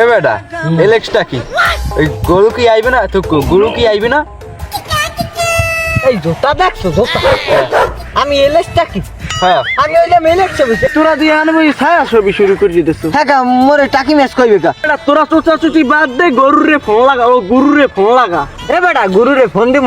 এ বেটা এলেক্সটা কি? ওই গরু কি আইবে না? তো গরু কি আইবে না? এই জোতা দেখছ জোতা। আমি এলেসটা কি? হ্যাঁ। আমি এলেক্সে তোরা দিয়ে আনব এই ছায়া ছবি শুরু করে দিতেছ। হ্যাঁ গা, মোরে টাকি ম্যাচ কইবে কা তোরা চোচাচুচি বাদ দে গরুর ফোন লাগা ও গরুর ফোন লাগা। এ বেটা গুরুরে ফোন দি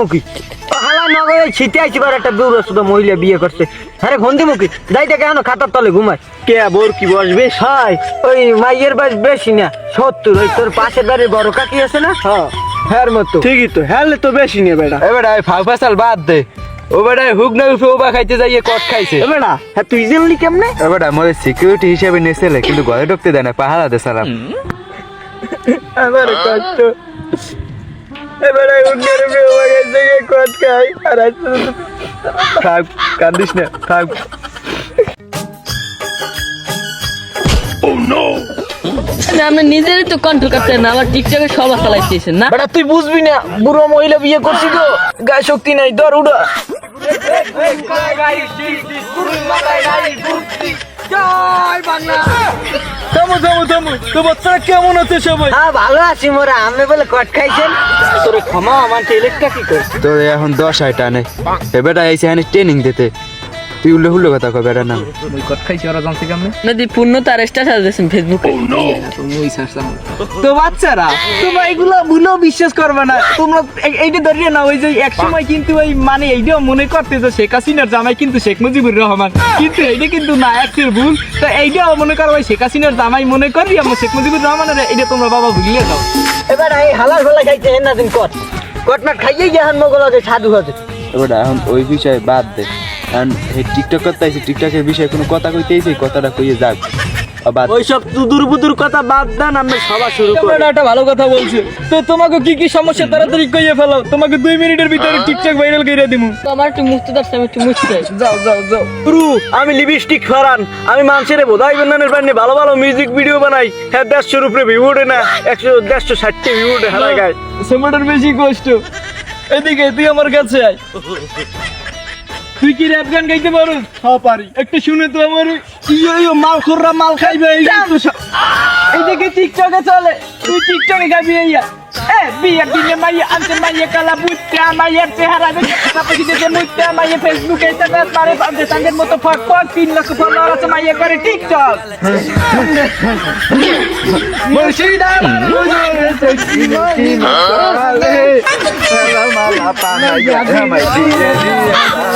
নগরে ছিটে আইছি বার একটা দূর শুধু মহিলা বিয়ে করছে। আরে ফোন দি মুখি যাইতে কেন খাতার তলে ঘুমায়। কে বোর কি বসবে হাই ওই মাইয়ের বয়স বেশি না সত্তর। ওই তোর পাশের বাড়ির বড় কাকি আছে না? হ্যাঁ। হ্যার মতো। ঠিকই তো হ্যালে তো বেশি নে বেটা। এ বেটা ওই ফাউ বাদ দে। ও বেটা হুক না উঠে ওবা খাইতে যাইয়ে কট খাইছে। এ বেটা হ্যাঁ তুই জানলি কেমনে? এ বেটা আমাদের সিকিউরিটি হিসেবে নেছেলে কিন্তু ঘরে ঢুকতে দেয় না পাহারা দে সালাম। আমার কষ্ট। এবারে বিয়ে গেছে গিয়ে কট খাই আর থাক কান্দিস না থাক আপনি নিজেরই তো কন্ট্রোল করতেন না আবার টিকটকে সবার চালাইতেছেন না বেটা তুই বুঝবি না বুড়ো মহিলা বিয়ে করছি তো গায়ে শক্তি নাই দর উড়া থামো থামো থামো। তো বাচ্চারা কেমন আছে সবাই? হ্যাঁ ভালো আছি মোরা। আমি বলে কট খাইছেন? তোরে ক্ষমা আমার কি তোর এখন দশ আয় টানে। এ বেটা ট্রেনিং দিতে। তুই উল্লে হুল্লে কথা কয় বেটা না। নদী পূর্ণ তার স্ট্যাটাস দিয়েছেন ফেসবুকে তো বাচ্চারা তোমরা এগুলো ভুলেও বিশ্বাস করবে না। তোমরা এইটা ধরিয়ে না ওই যে এক সময় কিন্তু ওই মানে এইটাও মনে করতে যে শেখ হাসিনার জামাই কিন্তু শেখ মুজিবুর রহমান। কিন্তু এইটা কিন্তু না একটির ভুল। তো এইটাও মনে করো ওই শেখ হাসিনার জামাই মনে করি আমরা শেখ মুজিবুর রহমানের এটা তোমরা বাবা ভুলিয়ে দাও। এবার এই হালার ফেলা খাইছে হেন না দিন কট। কট না খাইয়ে গিয়ে হান মগল আছে সাধু আছে এ বেটা এখন ওই বিষয়ে বাদ দে। কারণ এই টিকটক করতে আইসি টিকটকের বিষয়ে কোনো কথা কইতে আইসি কথাটা কইয়ে যাক। বাদ ওইসব দুদুর বুদুর কথা বাদ দেন আমরা সবার শুরু করি। একটা ভালো কথা বলছে। তো তোমাকে কি কি সমস্যা তাড়াতাড়ি কইয়ে ফেলো তোমাকে দুই মিনিটের ভিতরে টিকটক ভাইরাল করে দিমু। আমার একটু মুছতে পারছি আমি একটু মুছতে যাও যাও যাও। গুরু আমি লিপস্টিক ফরান। আমি মানুষের বোধাই বানানোর বান্নে ভালো ভালো মিউজিক ভিডিও বানাই। হ্যাঁ দেড়শোর উপরে ভিউ ওঠে না একশো দেড়শো ষাটটি ভিউ ওঠে হারাই গায়। সেমাটার বেশি কষ্ট। এদিকে তুই আমার কাছে আয়। তুই কি র্যাপ গান গাইতে পারো হ্যাঁ পারি। একটু শুনে তো আমার। কি ওই মাল খোররা মাল খাইবে এই তো এইদিকে টিকটকে চলে। তুই টিকটকে গাবি এইয়া। এ বিয়ে দিনে মাইয়ে আনতে মাইয়ে কালা বুঝতে মাইয়ের চেহারা দেখে তারপরে দিতে মুঝতে মাইয়ে ফেসবুকে স্ট্যাটাস মারে বাদে তাদের মতো ফক ফক তিন লাখ ফলোয়ার আছে মাইয়ে করে টিকটক দেখি কি মালা পানা ইয়া মাই দিয়ে দিয়ে।